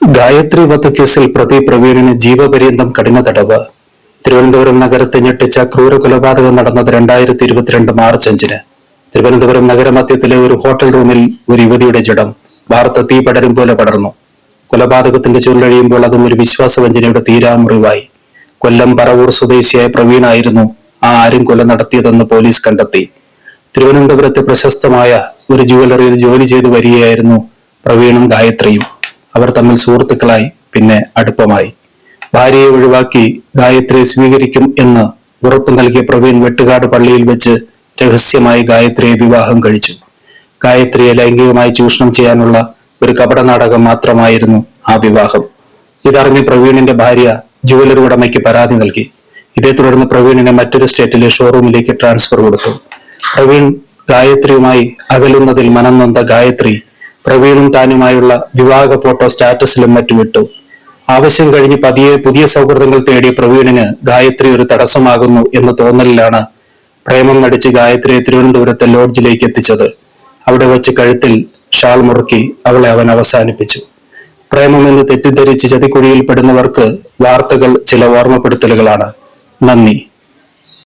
ഗായത്രി വധക്കേസിൽ പ്രതി പ്രവീണിന് ജീവപര്യന്തം കഠിന തടവ്. തിരുവനന്തപുരം നഗരത്തെ ഞെട്ടിച്ച ക്രൂര കൊലപാതകം നടന്നത് രണ്ടായിരത്തി ഇരുപത്തിരണ്ട് മാർച്ച് അഞ്ചിന്. തിരുവനന്തപുരം നഗരമധ്യത്തിലെ ഒരു ഹോട്ടൽ റൂമിൽ ഒരു യുവതിയുടെ ജഡം. വാർത്ത തീ പടരും പോലെ പടർന്നു. കൊലപാതകത്തിന്റെ ചുരുളഴിയുമ്പോൾ അതും ഒരു വിശ്വാസവഞ്ചനയുടെ തീരാമുറിവായി കൊല്ലം പറവൂർ സ്വദേശിയായ പ്രവീണായിരുന്നു ആ ആരും കൊല നടത്തിയതെന്ന് പോലീസ് കണ്ടെത്തി. തിരുവനന്തപുരത്തെ പ്രശസ്തമായ ഒരു ജുവലറിയിൽ ജോലി ചെയ്തു വരികയായിരുന്നു പ്രവീണും ഗായത്രിയും. അവർ തമ്മിൽ സുഹൃത്തുക്കളായി പിന്നെ അടുപ്പമായി. ഭാര്യയെ ഒഴിവാക്കി ഗായത്രിയെ സ്വീകരിക്കും എന്ന് ഉറപ്പു നൽകിയ പ്രവീൺ വെട്ടുകാട് പള്ളിയിൽ വെച്ച് രഹസ്യമായി ഗായത്രിയെ വിവാഹം കഴിച്ചു. ഗായത്രിയെ ലൈംഗികമായി ചൂഷണം ചെയ്യാനുള്ള ഒരു കപട നാടകം മാത്രമായിരുന്നു ആ വിവാഹം. ഇതറിഞ്ഞ് പ്രവീണിന്റെ ഭാര്യ ജുവലറി ഉടമയ്ക്ക് പരാതി നൽകി. ഇതേ തുടർന്ന് പ്രവീണിനെ മറ്റൊരു സ്റ്റേറ്റിലെ ഷോറൂമിലേക്ക് ട്രാൻസ്ഫർ കൊടുത്തു. പ്രവീൺ ഗായത്രിയുമായി അകലുന്നതിൽ മനം നൊന്ത ഗായത്രി പ്രവീണും താനുമായുള്ള വിവാഹ ഫോട്ടോ സ്റ്റാറ്റസിലും മറ്റും ഇട്ടു. ആവശ്യം കഴിഞ്ഞ് പതിയെ പുതിയ സൗഹൃദങ്ങൾ തേടിയ പ്രവീണിന് ഗായത്രി ഒരു തടസ്സമാകുന്നു എന്ന തോന്നലിലാണ് പ്രേമം നടിച്ച് ഗായത്രിയെ തിരുവനന്തപുരത്തെ ലോഡ്ജിലേക്ക് എത്തിച്ചത്. അവിടെ വെച്ച് കഴുത്തിൽ ഷാൾ മുറുക്കി അവളെ അവൻ അവസാനിപ്പിച്ചു. പ്രേമമെന്ന് തെറ്റിദ്ധരിച്ച് ചതിക്കുഴിയിൽ പെടുന്നവർക്ക് വാർത്തകൾ ചില ഓർമ്മപ്പെടുത്തലുകളാണ്. നന്ദി.